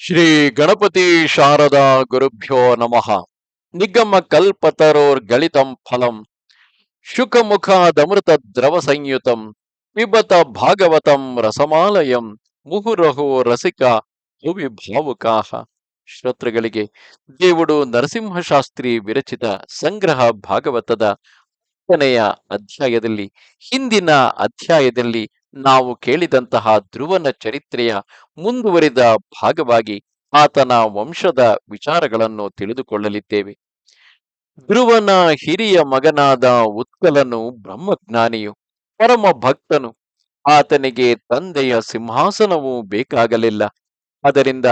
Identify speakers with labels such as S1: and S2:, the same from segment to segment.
S1: ಶ್ರೀ ಗಣಪತಿ ಶಾರದಾ ಗುರುಭ್ಯೋ ನಮಃ. ನಿಗಮ ಕಲ್ಪತರೋರ್ಗಳಿತಂ ಫಲಂ. ಶುಕಮುಖಾದಮೃತ ದ್ರವ ಸಂಯುತಂ. ಪಿಬತ ಭಾಗವತಂ ರಸಮಾಲಯಂ. ಮುಹುರಹೋ ರಸಿಕ ಭುವಿ ಭಾವುಕಾಹ. ಶ್ರೋತೃಗಳಿಗೆ, ದೇವುಡು ನರಸಿಂಹಶಾಸ್ತ್ರಿ ವಿರಚಿತ ಸಂಗ್ರಹ ಭಾಗವತದ ಹತ್ತನೆಯ ಅಧ್ಯಾಯದಲ್ಲಿ, ಹಿಂದಿನ ಅಧ್ಯಾಯದಲ್ಲಿ ನಾವು ಕೇಳಿದಂತಹ ಧ್ರುವನ ಚರಿತ್ರೆಯ ಮುಂದುವರಿದ ಭಾಗವಾಗಿ ಆತನ ವಂಶದ ವಿಚಾರಗಳನ್ನು ತಿಳಿದುಕೊಳ್ಳಲಿದ್ದೇವೆ. ಧ್ರುವನ ಹಿರಿಯ ಮಗನಾದ ಉತ್ಕಲನು ಬ್ರಹ್ಮಜ್ಞಾನಿಯು ಪರಮ ಭಕ್ತನು. ಆತನಿಗೆ ತಂದೆಯ ಸಿಂಹಾಸನವೂ ಬೇಕಾಗಲಿಲ್ಲ. ಅದರಿಂದ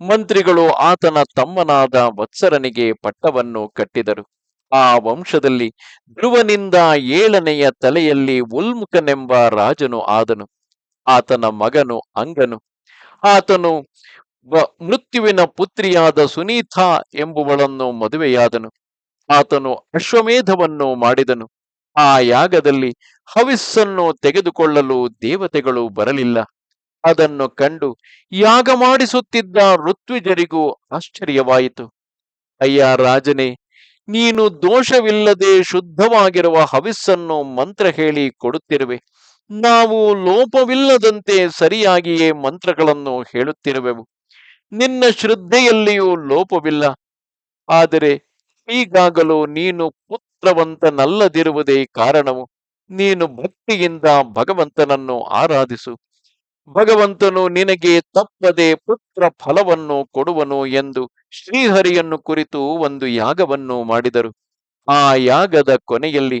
S1: ಮಂತ್ರಿಗಳು ಆತನ ತಮ್ಮನಾದ ವತ್ಸರನಿಗೆ ಪಟ್ಟವನ್ನು ಕಟ್ಟಿದರು. ಆ ವಂಶದಲ್ಲಿ ಧ್ರುವನಿಂದ ಏಳನೆಯ ತಲೆಯಲ್ಲಿ ಉಲ್ಮುಖನೆಂಬ ರಾಜನು ಆದನು. ಆತನ ಮಗನು ಅಂಗನು. ಆತನು ಮೃತ್ಯುವಿನ ಪುತ್ರಿಯಾದ ಸುನೀತಾ ಎಂಬುವಳನ್ನು ಮದುವೆಯಾದನು. ಆತನು ಅಶ್ವಮೇಧವನ್ನು ಮಾಡಿದನು. ಆ ಯಾಗದಲ್ಲಿ ಹವಿಸ್ಸನ್ನು ತೆಗೆದುಕೊಳ್ಳಲು ದೇವತೆಗಳು ಬರಲಿಲ್ಲ. ಅದನ್ನು ಕಂಡು ಯಾಗ ಮಾಡಿಸುತ್ತಿದ್ದ ಋತ್ವಿಜರಿಗೂ ಆಶ್ಚರ್ಯವಾಯಿತು. ಅಯ್ಯ ರಾಜನೇ ನೀನು ದೋಷವಿಲ್ಲದೆ ಶುದ್ಧವಾಗಿರುವ ಹವಿಸ್ಸನ್ನು ಮಂತ್ರ ಹೇಳಿ ಕೊಡುತ್ತಿರುವೆ. ನಾವು ಲೋಪವಿಲ್ಲದಂತೆ ಸರಿಯಾಗಿಯೇ ಮಂತ್ರಗಳನ್ನು ಹೇಳುತ್ತಿರುವೆವು. ನಿನ್ನ ಶ್ರದ್ಧೆಯಲ್ಲಿಯೂ ಲೋಪವಿಲ್ಲ. ಆದರೆ ಈಗಾಗಲೂ ನೀನು ಪುತ್ರವಂತನಲ್ಲದಿರುವುದೇ ಕಾರಣವು. ನೀನು ಭಕ್ತಿಯಿಂದ ಭಗವಂತನನ್ನು ಆರಾಧಿಸು. ಭಗವಂತನು ನಿನಗೆ ತಪ್ಪದೆ ಪುತ್ರ ಫಲವನ್ನು ಕೊಡುವನು ಎಂದು ಶ್ರೀಹರಿಯನ್ನು ಕುರಿತು ಒಂದು ಯಾಗವನ್ನು ಮಾಡಿದರು. ಆ ಯಾಗದ ಕೊನೆಯಲ್ಲಿ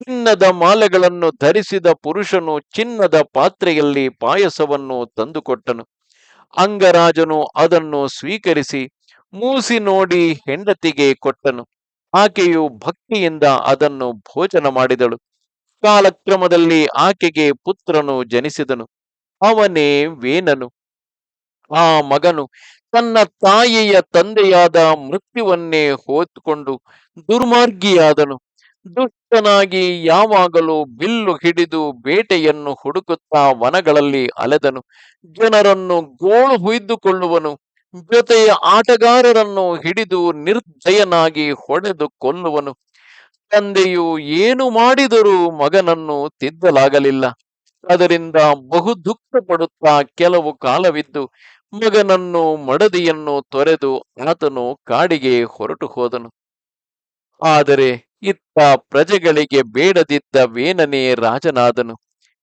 S1: ಚಿನ್ನದ ಮಾಲೆಗಳನ್ನು ಧರಿಸಿದ ಪುರುಷನು ಚಿನ್ನದ ಪಾತ್ರೆಯಲ್ಲಿ ಪಾಯಸವನ್ನು ತಂದುಕೊಟ್ಟನು. ಅಂಗರಾಜನು ಅದನ್ನು ಸ್ವೀಕರಿಸಿ ಮೂಸಿ ನೋಡಿ ಹೆಂಡತಿಗೆ ಕೊಟ್ಟನು. ಆಕೆಯು ಭಕ್ತಿಯಿಂದ ಅದನ್ನು ಭೋಜನ ಮಾಡಿದಳು. ಕಾಲಕ್ರಮದಲ್ಲಿ ಆಕೆಗೆ ಪುತ್ರನು ಜನಿಸಿದನು. ಅವನೇ ವೇನನು ಆ ಮಗನು ತನ್ನ ತಾಯಿಯ ತಂದೆಯಾದ ಮೃತ್ಯುವನ್ನೇ ಹೊತ್ತುಕೊಂಡು ದುರ್ಮಾರ್ಗಿಯಾದನು. ದುಷ್ಟನಾಗಿ ಯಾವಾಗಲೂ ಬಿಲ್ಲು ಹಿಡಿದು ಬೇಟೆಯನ್ನು ಹುಡುಕುತ್ತಾ ವನಗಳಲ್ಲಿ ಅಲೆದನು. ಜನರನ್ನು ಗೋಳು ಹುಯ್ದುಕೊಳ್ಳುವನು. ಜೊತೆಯ ಆಟಗಾರರನ್ನು ಹಿಡಿದು ನಿರ್ದಯನಾಗಿ ಹೊಡೆದು ಕೊಲ್ಲುವನು. ತಂದೆಯು ಏನು ಮಾಡಿದರೂ ಮಗನನ್ನು ತಿದ್ದಲಾಗಲಿಲ್ಲ. ಅದರಿಂದ ಬಹು ದುಃಖ ಪಡುತ್ತಾ ಕೆಲವು ಕಾಲವಿದ್ದು ಮಗನನ್ನು ಮಡದಿಯನ್ನು ತೊರೆದು ಆತನು ಕಾಡಿಗೆ ಹೊರಟು ಹೋದನು. ಆದರೆ ಇತ್ತ ಪ್ರಜೆಗಳಿಗೆ ಬೇಡದಿದ್ದ ವೇನನೇ ರಾಜನಾದನು.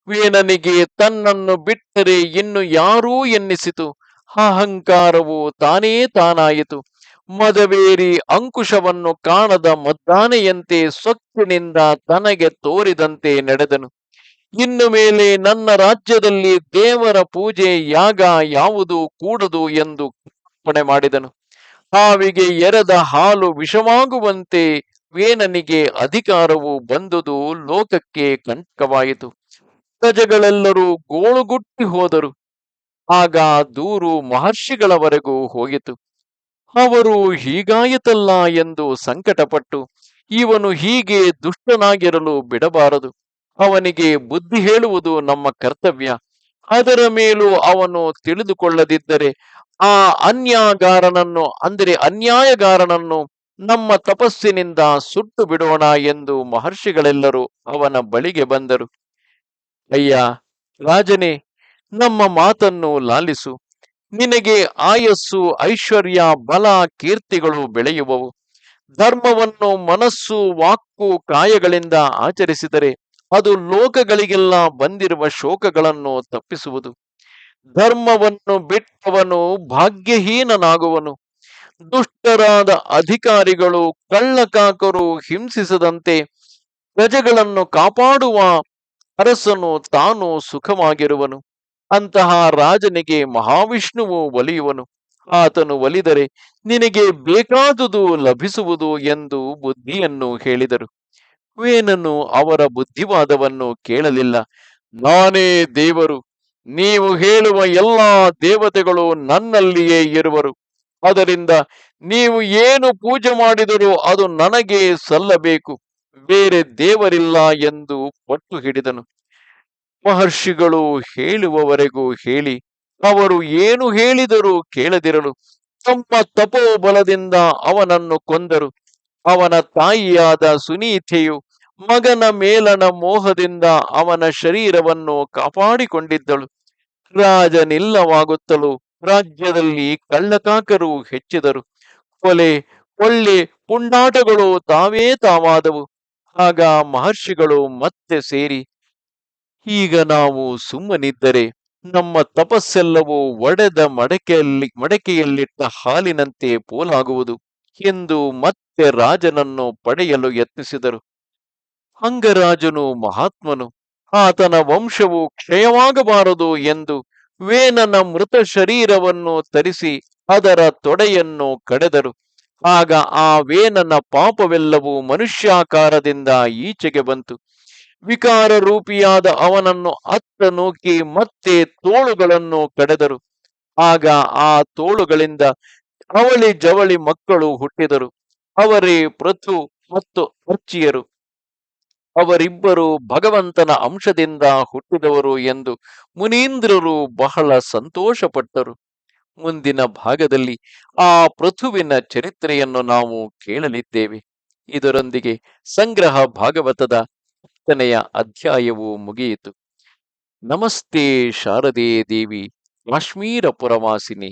S1: ವೇನನಿಗೆ ತನ್ನನ್ನು ಬಿಟ್ಟರೆ ಇನ್ನು ಯಾರೂ ಎನ್ನಿಸಿತು. ಅಹಂಕಾರವು ತಾನೇ ತಾನಾಯಿತು. ಮದವೇರಿ ಅಂಕುಶವನ್ನು ಕಾಣದ ಮದ್ದಾನೆಯಂತೆ ಸೊಕ್ಕಿನಿಂದ ತನಗೆ ತೋರಿದಂತೆ ನಡೆದನು. ಇನ್ನು ಮೇಲೆ ನನ್ನ ರಾಜ್ಯದಲ್ಲಿ ದೇವರ ಪೂಜೆ ಯಾಗ ಯಾವುದು ಕೂಡದು ಎಂದು ಪಣೆ ಮಾಡಿದನು. ಹಾವಿಗೆ ಎರದ ಹಾಲು ವಿಷವಾಗುವಂತೆ ವೇನನಿಗೆ ಅಧಿಕಾರವು ಬಂದುದು ಲೋಕಕ್ಕೆ ಕಂಟಕವಾಯಿತು ಪ್ರಜೆಗಳೆಲ್ಲರೂ ಗೋಳುಗುಟ್ಟಿ ಹೋದರು. ಆಗ ದೂರು ಮಹರ್ಷಿಗಳವರೆಗೂ ಹೋಗಿತು. ಅವರು ಹೀಗಾಯಿತಲ್ಲ ಎಂದು ಸಂಕಟಪಟ್ಟು, ಇವನು ಹೀಗೆ ದುಷ್ಟನಾಗಿರಲು ಬಿಡಬಾರದು. ಅವನಿಗೆ ಬುದ್ಧಿ ಹೇಳುವುದು ನಮ್ಮ ಕರ್ತವ್ಯ. ಅದರ ಮೇಲೂ ಅವನು ತಿಳಿದುಕೊಳ್ಳದಿದ್ದರೆ ಆ ಅನ್ಯಾಗಾರನನ್ನು ಅಂದರೆ ಅನ್ಯಾಯಗಾರನನ್ನು ನಮ್ಮ ತಪಸ್ಸಿನಿಂದ ಸುಟ್ಟು ಬಿಡೋಣ ಎಂದು ಮಹರ್ಷಿಗಳೆಲ್ಲರೂ ಅವನ ಬಳಿಗೆ ಬಂದರು. ಅಯ್ಯ, ರಾಜನೇ, ನಮ್ಮ ಮಾತನ್ನು ಲಾಲಿಸು. ನಿನಗೆ ಆಯಸ್ಸು, ಐಶ್ವರ್ಯ, ಬಲ, ಕೀರ್ತಿಗಳು ಬೆಳೆಯುವವು. ಧರ್ಮವನ್ನು ಮನಸ್ಸು ವಾಕು ಕಾಯಗಳಿಂದ ಆಚರಿಸಿದರೆ ಅದು ಲೋಕಗಳಿಗೆಲ್ಲ ಬಂದಿರುವ ಶೋಕಗಳನ್ನು ತಪ್ಪಿಸುವುದು. ಧರ್ಮವನ್ನು ಬಿಟ್ಟವನು ಭಾಗ್ಯಹೀನನಾಗುವನು. ದುಷ್ಟರಾದ ಅಧಿಕಾರಿಗಳು ಕಳ್ಳಕಾಕರು ಹಿಂಸಿಸದಂತೆ ಪ್ರಜೆಗಳನ್ನು ಕಾಪಾಡುವ ಅರಸನು ತಾನು ಸುಖವಾಗಿರುವನು. ಅಂತಹ ರಾಜನಿಗೆ ಮಹಾವಿಷ್ಣುವು ಒಲಿಯುವನು. ಆತನು ಒಲಿದರೆ ನಿನಗೆ ಬೇಕಾದುದು ಲಭಿಸುವುದು ಎಂದು ಬುದ್ಧಿಯನ್ನು ಹೇಳಿದರು. ವೇನನು ಅವರ ಬುದ್ಧಿವಾದವನ್ನು ಕೇಳಲಿಲ್ಲ. ನಾನೇ ದೇವರು, ನೀವು ಹೇಳುವ ಎಲ್ಲಾ ದೇವತೆಗಳು ನನ್ನಲ್ಲಿಯೇ ಇರುವರು. ಅದರಿಂದ ನೀವು ಏನು ಪೂಜೆ ಮಾಡಿದರೂ ಅದು ನನಗೆ ಸಲ್ಲಬೇಕು, ಬೇರೆ ದೇವರಿಲ್ಲ ಎಂದು ಪಟ್ಟು ಹಿಡಿದನು ಮಹರ್ಷಿಗಳು ಹೇಳುವವರೆಗೂ ಹೇಳಿ, ಅವರು ಏನು ಹೇಳಿದರೂ ಕೇಳದಿರಲು ತಮ್ಮ ತಪೋಬಲದಿಂದ ಅವನನ್ನು ಕೊಂದರು. ಅವನ ತಾಯಿಯಾದ ಸುನೀತೆಯು ಮಗನ ಮೇಲನ ಮೋಹದಿಂದ ಅವನ ಶರೀರವನ್ನು ಕಾಪಾಡಿಕೊಂಡಿದ್ದಳು. ರಾಜನಿಲ್ಲವಾಗುತ್ತಲೂ ರಾಜ್ಯದಲ್ಲಿ ಕಳ್ಳಕಾಕರು ಹೆಚ್ಚಿದರು. ಕೊಲೆ, ಕೊಳ್ಳೆ, ಪುಂಡಾಟಗಳು ತಾವೇ ತಾವಾದವು. ಆಗ ಮಹರ್ಷಿಗಳು ಮತ್ತೆ ಸೇರಿ, ಈಗ ನಾವು ಸುಮ್ಮನಿದ್ದರೆ ನಮ್ಮ ತಪಸ್ಸೆಲ್ಲವೂ ಒಡೆದ ಮಡಕೆಯಲ್ಲಿ, ಮಡಕೆಯಲ್ಲಿಟ್ಟ ಹಾಲಿನಂತೆ ಪೋಲಾಗುವುದು. ಎಂದು ಮತ್ತೆ ರಾಜನನ್ನು ಪಡೆಯಲು ಯತ್ನಿಸಿದರು. ಅಂಗರಾಜನು ಮಹಾತ್ಮನು, ಆತನ ವಂಶವು ಕ್ಷಯವಾಗಬಾರದು ಎಂದು ವೇನನ ಮೃತ ಶರೀರವನ್ನು ತರಿಸಿ ಅದರ ತೊಡೆಯನ್ನು ಕಡೆದರು. ಆಗ ಆ ವೇನನ ಪಾಪವೆಲ್ಲವೂ ಮನುಷ್ಯಾಕಾರದಿಂದ ಈಚೆಗೆ ಬಂತು. ವಿಕಾರ ರೂಪಿಯಾದ ಅವನನ್ನು ಅತ್ತ ನೂಕಿ ಮತ್ತೆ ತೋಳುಗಳನ್ನು ಕಡೆದರು. ಆಗ ಆ ತೋಳುಗಳಿಂದ ಅವಳಿ ಜವಳಿ ಮಕ್ಕಳು ಹುಟ್ಟಿದರು. ಅವರೇ ಪೃಥು ಮತ್ತು ಅರ್ಚಿಯರು ಅವರಿಬ್ಬರು ಭಗವಂತನ ಅಂಶದಿಂದ ಹುಟ್ಟಿದವರು ಎಂದು ಮುನೀಂದ್ರರು ಬಹಳ ಸಂತೋಷಪಟ್ಟರು. ಮುಂದಿನ ಭಾಗದಲ್ಲಿ ಆ ಪೃಥುವಿನ ಚರಿತ್ರೆಯನ್ನು ನಾವು ಕೇಳಲಿದ್ದೇವೆ. ಇದರೊಂದಿಗೆ ಸಂಗ್ರಹ ಭಾಗವತದ ಹತ್ತನೆಯ ಅಧ್ಯಾಯವು ಮುಗಿಯಿತು. ನಮಸ್ತೆ ಶಾರದೆ ದೇವಿ, ಕಾಶ್ಮೀರ ಪುರವಾಸಿನಿ.